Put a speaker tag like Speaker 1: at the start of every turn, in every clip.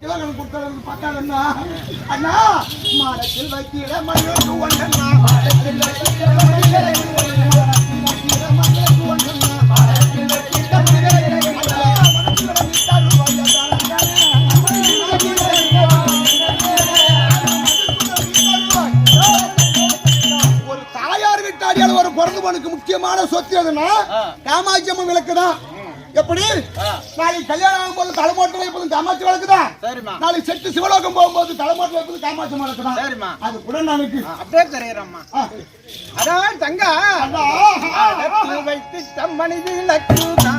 Speaker 1: Kilogram கொடுத்தது பார்த்தாங்கன்னா அண்ணா மாடத்தில் வைத்திட மண்ணு ஒன்றண்ணா மாடத்தில் வைத்திட மண்ணு ஒன்றண்ணா மாடத்தில் வைத்திட ஒரு மனுக்கு முக்கியமான சொத்து எதுனா காமாட்சி அம்மன் விளக்கு தான் எப்படி? நாளைக்கு கல்யாணம் ஆகும்போது தலைமோட்டை வைப்பது காமாட்சி விளக்கு தான்
Speaker 2: சரிம்மா.
Speaker 1: நாளைக்கு செட்டு சிவலோகம் போகும்போது தலைமோட்டை வைப்பது காமாட்சி விளக்கு தான்
Speaker 2: சரிம்மா.
Speaker 1: அது கூட எனக்கு
Speaker 2: அப்படியே தெரியுறம்மா அதான் தங்கா. வைத்து தம்மணி விளக்குதான்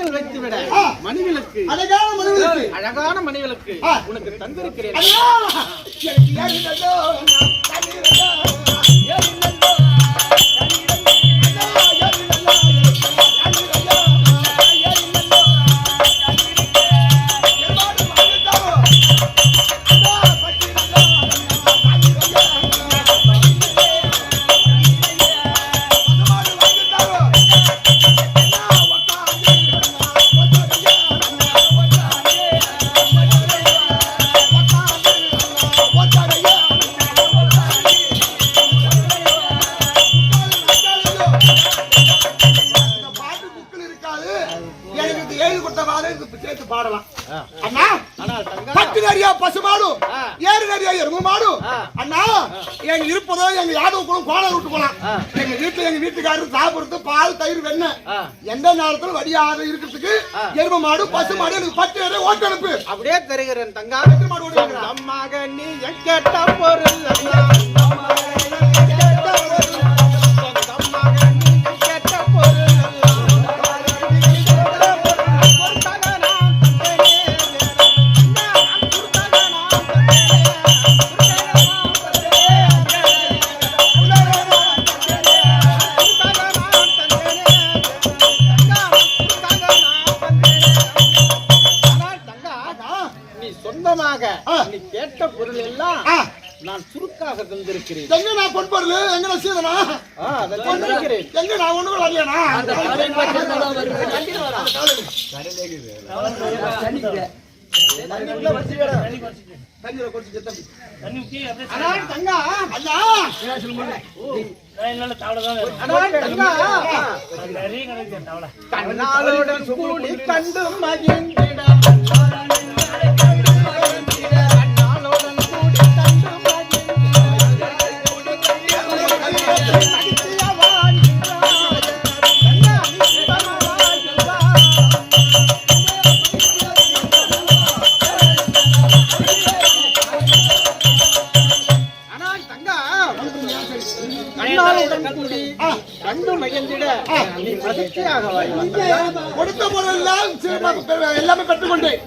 Speaker 2: மாடத்தில் வைத்து விட
Speaker 1: ஆ.
Speaker 2: மணிவிளக்கு
Speaker 1: அழகான மனிதனுக்கு
Speaker 2: அழகான மணிவிளக்கு
Speaker 1: ஆ.
Speaker 2: உனக்கு தந்திருக்கிறேன்
Speaker 1: பாடலாம் அண்ணா
Speaker 2: ஆனா தங்கா
Speaker 1: பத்து நிறைய பசு மாடு
Speaker 2: ஆ.
Speaker 1: ஏறு நிறைய எருமை மாடு
Speaker 2: ஆ.
Speaker 1: அண்ணா எங்க இருப்பதோ எங்க யாதவ கூட கோலம் விட்டு போலாம். எங்க வீட்டுல எங்க வீட்டுக்காரரு சாப்பிடுறது பால் தயிர் வெண்ணெய். எந்த நேரத்துல வடியாத இருக்கிறதுக்கு. எருமை மாடு பசு மாடு எனக்கு பத்து நிறைய ஓட்டு அனுப்பு
Speaker 2: அப்படியே தருகிறேன் தங்கா
Speaker 1: மாடு ஓடுவீங்களா?
Speaker 2: அம்மாக நீ என் கேட்ட பொருள் சொந்தமாக. நீ கேட்ட பொருள் எல்லாம் நான் சுருக்காக தந்திருக்கிறேன்.
Speaker 1: எங்க நான் பொன் பொருள்? எங்க நான் சீதனா?
Speaker 2: தந்திருக்கிறேன்.
Speaker 1: எங்க ஒண்ணு
Speaker 2: கூடி கண்டு மகிழ்ந்திட.
Speaker 1: கொடுத்த பொருள் எல்லாம் சிறப்பா பெ- எல்லாமே பெற்றுக்கொண்டேன்